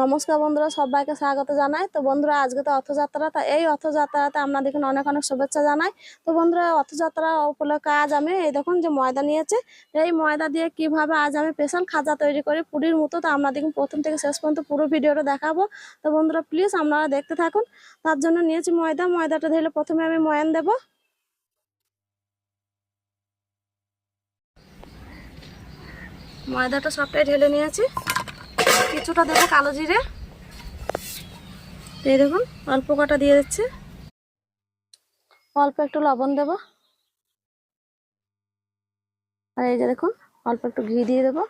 নমস্কার বন্ধুরা, সবাইকে স্বাগত জানাই। তো বন্ধুরা, আজকে তো রথযাত্রা, তা এই রথযাত্রাতে আমরা দেখুন অনেক অনেক শুভেচ্ছা জানাই। তো বন্ধুরা, রথযাত্রা উপলক্ষে আজ আমি এই দেখুন যে ময়দা নিয়েছে। এই ময়দা দিয়ে কীভাবে আজ আমি স্পেশাল খাজা তৈরি করি পুরীর মতো, তো দেখুন প্রথম থেকে শেষ পর্যন্ত পুরো ভিডিওটা দেখাবো। তো বন্ধুরা প্লিজ আপনারা দেখতে থাকুন। তার জন্য নিয়েছি ময়দা। ময়দাটা ধরলে প্রথমে আমি ময়ান দেব। ময়দাটা সবটাই ঢেলে নিয়েছি। কিছুটা দেবো কালো জিরে। এই দেখুন, অল্প কটা দিয়ে দিচ্ছে। অল্প একটু লবণ দেব। আর এই যে দেখুন, অল্প একটু ঘি দিয়ে দেবো।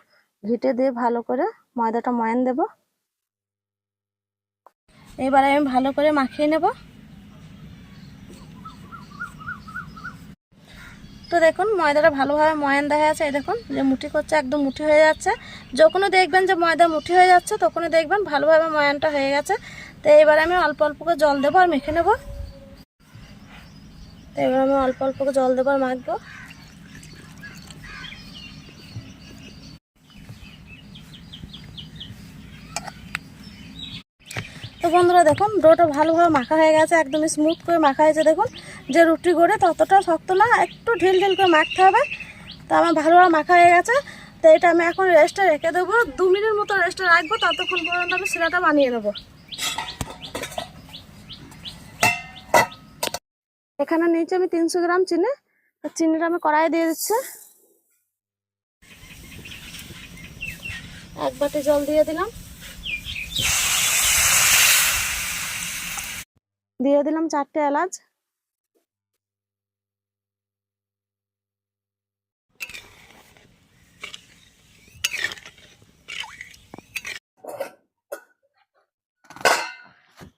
ঘিটে দিয়ে ভালো করে ময়দাটা ময়ান দেব। এবারে আমি ভালো করে মাখিয়ে নেব। তো দেখুন, ময়দাটা ভালোভাবে ময়ান দেখা যাচ্ছে। এই দেখুন, যে মুঠি করছে, একদম মুঠি হয়ে যাচ্ছে। যখনই দেখবেন যে ময়দা মুঠি হয়ে যাচ্ছে, তখনই দেখবেন ভালোভাবে ময়ানটা হয়ে গেছে। তো এবার আমি অল্প অল্প করে জল দেবো আর মেখে নেব। তো এবার আমি অল্প অল্প করে জল দেবো আর মাখবো। তো বন্ধুরা দেখুন, ডোটা ভালোভাবে মাখা হয়ে গেছে একদম স্মুথ করে মাখা হয়েছে। দেখুন, যে রুটি গড়ে ততটা শক্ত না, একটু ঢিল ঢিল করে মাখতে হবে। তো আমার ভালোভাবে মাখা হয়ে গেছে। তো এটা আমি এখন রেস্টে রেখে দেবো। দু মিনিট মতো রেস্টে রাখব, ততক্ষণ পর্যন্ত আমি শিরাটা বানিয়ে নেব। এখানে নিয়েছি আমি তিনশো গ্রাম চিনি। চিনিটা আমি কড়াই দিয়ে দিচ্ছি। এক বাটি জল দিয়ে দিলাম। দিয়ে দিলাম চারটে এলাচ।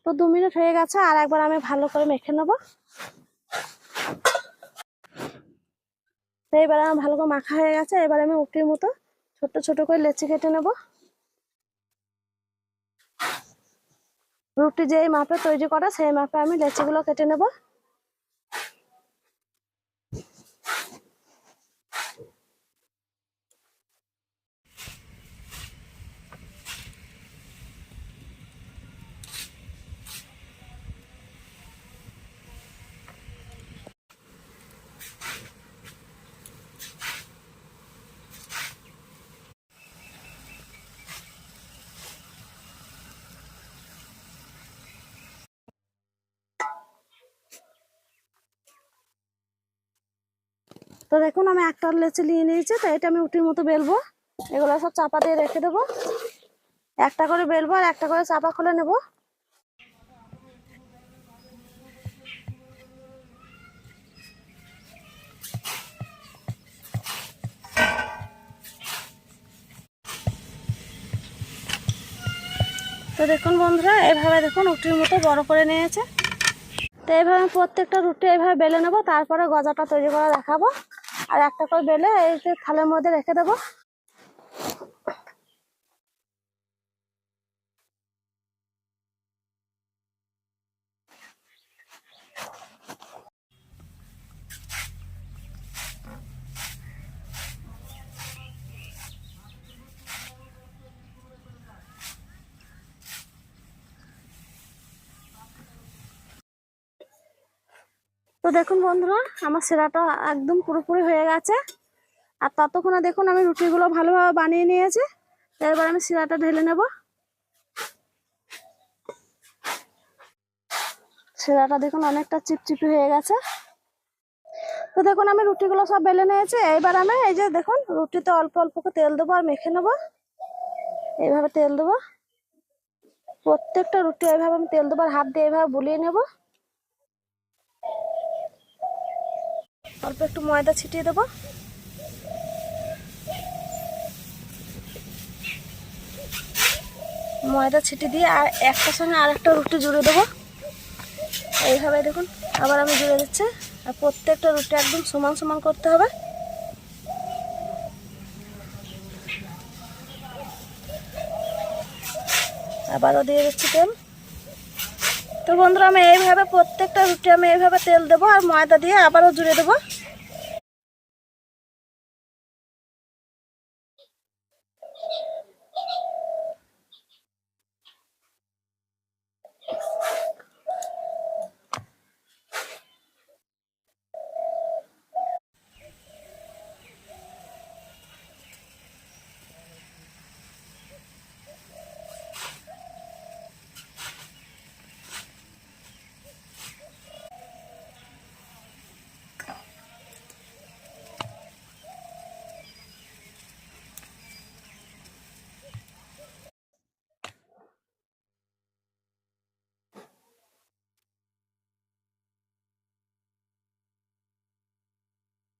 তো দু মিনিট হয়ে গেছে, আর একবার আমি ভালো করে মেখে নেব। তো এবার আমার ভালো করে মাখা হয়ে গেছে, এবার আমি উটির মতো ছোট ছোট করে লেচি কেটে নেব। রুটি যেই মাপে তৈরি করা সেই মাপে আমি লেচিগুলো কেটে নেব। তো দেখুন, আমি একটা লেচি নিয়ে নিয়েছি, তো এটা আমি উটির মতো বেলবো। এগুলো সব চাপা দিয়ে রেখে দেবো। একটা করে বেলবো আর একটা করে চাপা খুলে নেব। তো দেখুন বন্ধুরা, এভাবে দেখুন রুটির মতো বড় করে নিয়েছে। তো এইভাবে আমি প্রত্যেকটা রুটি এইভাবে বেলে নেব, তারপরে গজাটা তৈরি করে দেখাবো। আর একটা করে বেলে এই থালের মধ্যে রেখে দেবো। তো দেখুন বন্ধুরা, আমার সেরাটা একদম পুরোপুরি হয়ে গেছে। আর ততক্ষণে দেখুন আমি রুটিগুলো ভালোভাবে বানিয়ে নিয়েছি। এবার আমি শিরাটা ঢেলে নেব। শিরাটা দেখুন অনেকটা চিপচিপি হয়ে গেছে। তো দেখুন আমি রুটিগুলো সব বেলে নিয়েছি। এইবার আমি এই যে দেখুন, রুটিতে অল্প অল্প করে তেল দেবো আর মেখে নেব। এইভাবে তেল দেবো। প্রত্যেকটা রুটি এইভাবে আমি তেল দেবো আর হাত দিয়ে এইভাবে বুলিয়ে নেব। অল্প একটু ময়দা ছিটিয়ে দেবো। ময়দা ছিটিয়ে দিয়ে আর একটা সঙ্গে আর একটা রুটি জুড়ে দেবো। এইভাবে দেখুন, আবার আমি জুড়ে দিচ্ছি। আর প্রত্যেকটা রুটি একদম সমান সমান করতে হবে। আবারও দিয়ে দিচ্ছি তেল। তো বন্ধুরা, আমি এইভাবে প্রত্যেকটা রুটি আমি এইভাবে তেল দেবো আর ময়দা দিয়ে আবারও জুড়ে দেবো।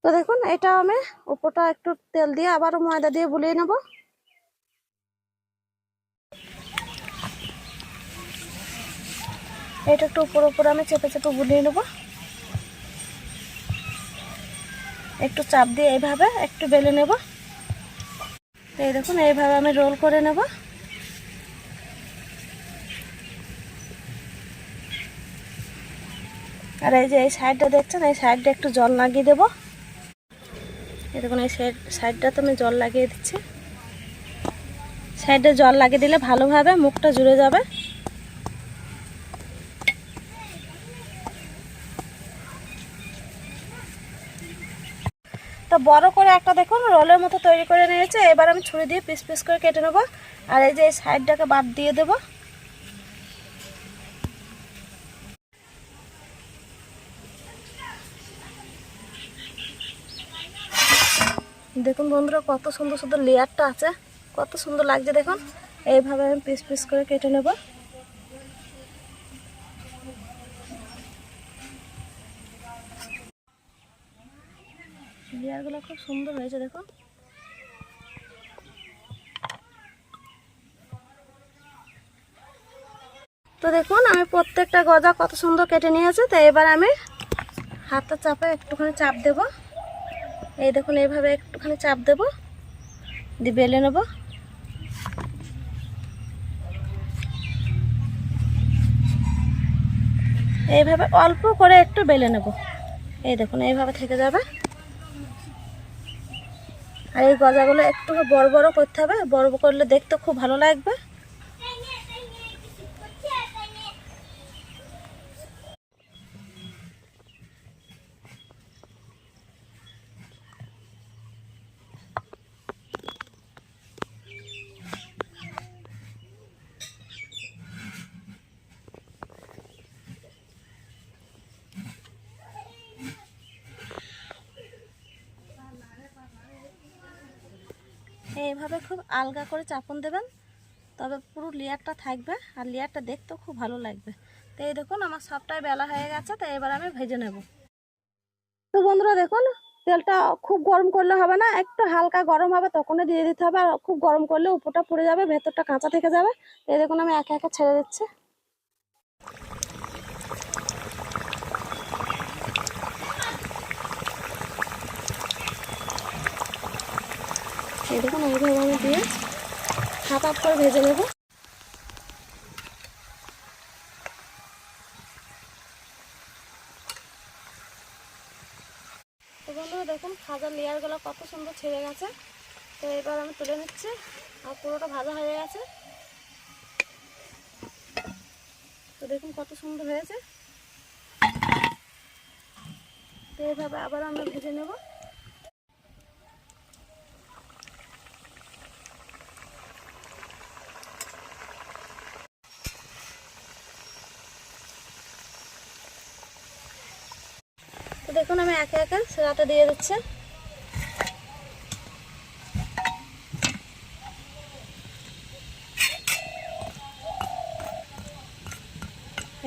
তো দেখুন, এটা আমি উপরটা একটু তেল দিয়ে আবারও ময়দা দিয়ে বুলিয়ে নেব। এটা একটু উপর উপর আমি চেপে চেপে বুলিয়ে নেব। একটু চাপ দিয়ে এইভাবে একটু বেলে নেব। এই দেখুন, এইভাবে আমি রোল করে নেব। আর এই যে এই সাইডটা দেখছেন, এই সাইডটা একটু জল লাগিয়ে দেবো। দেখুন এই সাইড সাইডটাতে আমি জল লাগিয়ে দিচ্ছি। সাইডে জল লাগিয়ে দিলে ভালোভাবে মুখটা জুড়ে যাবে। তো বড় করে একটা দেখুন, রোলের মতো তৈরি করে নিয়েছে। এবার আমি ছুরি দিয়ে পিস পিস করে কেটে নেব। আর এই যে সাইডটাকে বাদ দিয়ে দেবো। দেখুন বন্ধুরা, কত সুন্দর সুন্দর লেয়ারটা আছে, কত সুন্দর লাগছে দেখুন। এইভাবে আমি পিস পিস করে কেটে নেব। লেয়ারগুলো খুব সুন্দর হয়েছে দেখুন। তো দেখুন, আমি প্রত্যেকটা গজা কত সুন্দর কেটে নিয়েছে, তো এবার আমি হাতটা চাপে একটুখানি চাপ দেবো। এই দেখুন, এইভাবে একটুখানি চাপ দেবো। দিয়ে বেলে নেব। এইভাবে অল্প করে একটু বেলে নেব। এই দেখুন, এইভাবে থেকে যাবে। আর এই গজাগুলো একটু বড় বড় করতে হবে। বড় করলে দেখতে খুব ভালো লাগবে। এইভাবে খুব আলগা করে চাপন দেবেন, তবে পুরো লেয়ারটা থাকবে আর লেয়ারটা দেখতেও খুব ভালো লাগবে। তো এই দেখুন, আমার সবটাই বেলা হয়ে গেছে, তো এবার আমি ভেজে নেব। তো বন্ধুরা দেখুন, তেলটা খুব গরম করলে হবে না, একটু হালকা গরম হবে তখনই দিয়ে দিতে হবে, আর খুব গরম করলে উপরটা পড়ে যাবে, ভেতরটা কাঁচা থেকে যাবে। এই দেখুন, আমি একে একে ছেড়ে দিচ্ছি। দেখুন এইভাবে আমি দিয়ে হাফ হাফ করে ভেজে নেব। বন্ধুরা দেখুন খাজার লেয়ারগুলো কত সুন্দর ছেড়ে গেছে। তো এবার আমি তুলে নিচ্ছি, আর পুরোটা ভাজা হয়ে গেছে। তো দেখুন কত সুন্দর হয়েছে। তো এইভাবে আবার আমরা ভেজে নেব। দেখুন আমি একে একে সেরাতে দিয়ে দিচ্ছি।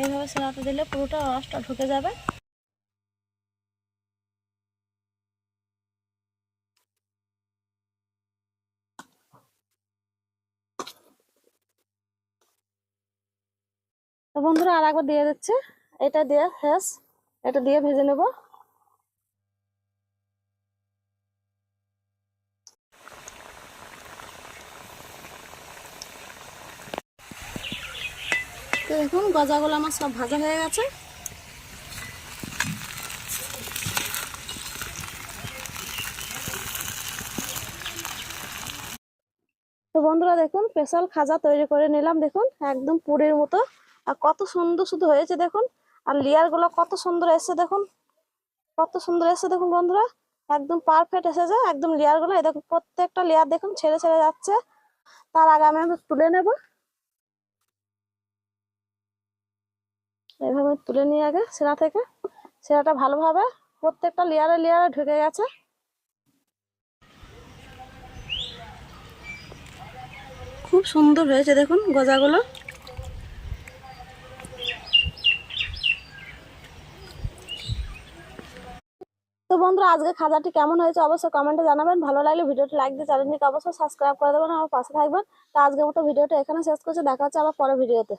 এইভাবে সেরাতে দিলে পুরোটা রসটা ঢুকে যাবে। বন্ধুরা আর একবার দিয়ে দিচ্ছে। এটা দিয়ে শেষ এটা দিয়ে ভেজে নেব। তো দেখুন, গজাগুলো আমার সব ভাজা হয়ে গেছে। তো বন্ধুরা, দেখুন, স্পেশাল খাজা তৈরি করে নিলাম। দেখুন, একদম পুরীর মতো। আর কত সুন্দর শুধু হয়েছে, দেখুন। আর লেয়ারগুলো কত সুন্দর এসছে, দেখুন। কত সুন্দর এসছে, দেখুন বন্ধুরা। একদম পারফেক্ট এসেছে, একদম লেয়ারগুলো এই দেখুন, প্রত্যেকটা লেয়ার দেখুন, ছেড়ে ছেড়ে যাচ্ছে। তার আগে আমি তুলে নেব। এইভাবে তুলে নিয়ে আগে সেরা থেকে। সেরাটা ভালোভাবে প্রত্যেকটা লেয়ারে লেয়ারে ঢুকে গেছে। খুব সুন্দর হয়েছে দেখুন গজাগুলো। তো বন্ধুরা, আজকে খাজাটি কেমন হয়েছে অবশ্যই কমেন্টে জানাবেন। ভালো লাগলে ভিডিওটি লাইক দিয়ে চ্যানেলটিকে অবশ্যই সাবস্ক্রাইব করে দেবেন আমার পাশে থাকবেন। তো আজকের মতো ভিডিওটা এখানে শেষ করছি। দেখা হচ্ছে আবার পরে ভিডিওতে।